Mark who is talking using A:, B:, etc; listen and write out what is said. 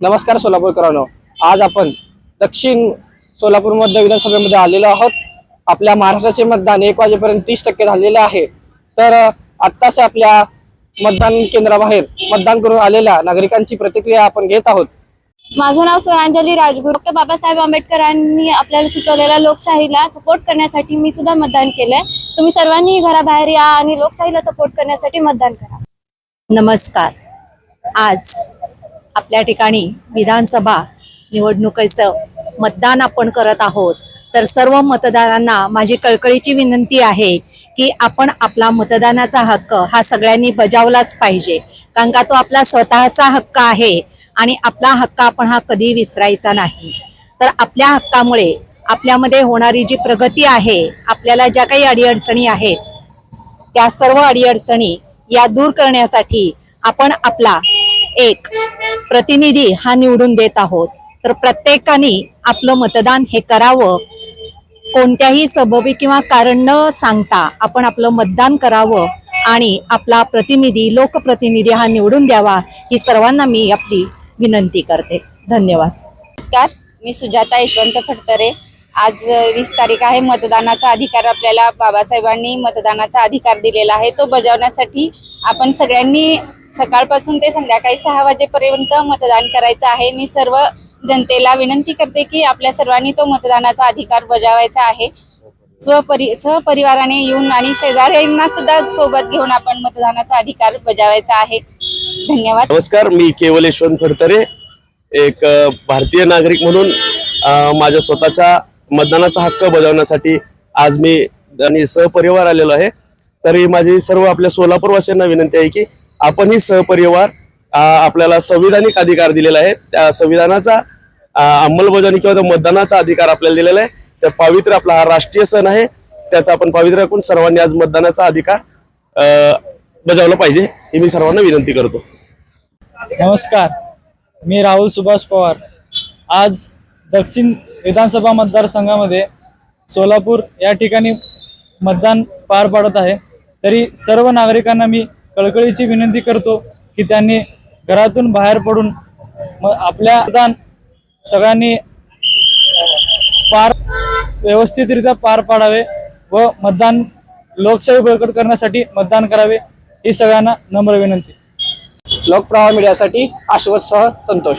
A: नमस्कार सोलापूरकरांनो. आज आपण दक्षिण सोलापूर मध्य विधानसभेमध्ये आलेलो आहोत. आपल्या महाराष्ट्राचे मतदान एक वाजेपर्यंत तीस टक्के झालेले आहे. तर आत्ताच आपल्या मतदान केंद्राबाहेर मतदान करून आलेल्या नागरिकांची प्रतिक्रिया आपण घेत आहोत.
B: माझं नाव स्वरांजली राजगुरू. डॉक्टर बाबासाहेब आंबेडकरांनी आपल्याला सुचवलेल्या लोकशाहीला सपोर्ट करण्यासाठी मी सुद्धा मतदान केलंय. तुम्ही सर्वांनी घराबाहेर या आणि लोकशाहीला सपोर्ट करण्यासाठी मतदान करा.
C: नमस्कार. आज आपल्या ठिकाणी विधानसभा निवडणुकीचं मतदान आपण करत आहोत. तर सर्व मतदारांना माझी कळकळीची विनंती आहे की आपण आपला मतदानाचा हक्क हा सगळ्यांनी बजावलाच पाहिजे. कारण का तो आपला स्वतःचा हक्क आहे आणि आपला हक्क आपण हा कधी विसरायचा नाही. तर आपल्या हक्कामुळे आपल्यामध्ये होणारी जी प्रगती आहे आपल्याला ज्या काही अडीअडचणी आहेत त्या सर्व अडीअडचणी या दूर करण्यासाठी आपण आपला एक प्रतिनिधी हा निवडून देत आहोत. तर प्रत्येकाने आपलं मतदान हे करावं. कोणत्याही सबबी किंवा कारण न सांगता आपण आपलं मतदान करावं आणि आपला प्रतिनिधी लोकप्रतिनिधी हा निवडून द्यावा ही सर्वांना मी आपली विनंती करते. धन्यवाद.
B: नमस्कार मी सुजाता यशवंत फडतरे. आज वीस तारीख आहे मतदानाचा अधिकार आपल्याला बाबासाहेबांनी मतदानाचा अधिकार दिलेला आहे. तो बजावण्यासाठी आपण सगळ्यांनी सकाळपासून ते संध्याकाळी सहा वाजेपर्यंत मतदान करायचं आहे. मी सर्व जनतेला विनंती करते की आपल्या सर्वांनी तो मतदानाचा अधिकार बजावायचा आहे. स्वपरि सहपरिवाराने येऊन आणि शेजाऱ्यांना सुद्धा सोबत घेऊन आपण मतदानाचा अधिकार बजावायचा आहे. धन्यवाद.
D: नमस्कार मी केवल यशवंत खडतरे एक भारतीय नागरिक म्हणून माझ्या स्वतःच्या मतदानाचा हक्क बजावण्यासाठी आज मी आणि सहपरिवार आलेलो आहे. तरी माझी सर्व आपल्या सोलापूरवासियांना विनंती आहे की आपणही सहपरिवार आपल्याला संविधानिक अधिकार दिलेला आहे. त्या संविधानाचा अंमलबजावणी किंवा त्या मतदानाचा अधिकार आपल्याला दिलेला आहे. त्या पावित्र्य आपला हा राष्ट्रीय सण आहे. त्याचा आपण पावित्र्य राखून सर्वांनी आज मतदानाचा अधिकार बजावला पाहिजे हे मी सर्वांना विनंती करतो.
E: नमस्कार. मी राहुल सुभाष पवार. आज दक्षिण विधानसभा मतदारसंघामध्ये सोलापूर या ठिकाणी मतदान पार पाडत आहे. तरी सर्व नागरिकांना मी कळकळीची विनंती करतो की त्यांनी घरातून बाहेर पडून मग आपल्या दान सगळ्यांनी पार व्यवस्थितरित्या पार पाडावे व मतदान लोकशाही बळकट करण्यासाठी मतदान करावे ही सगळ्यांना नम्र विनंती.
A: लोकप्रवाह मीडियासाठी आश्वत सह संतोष.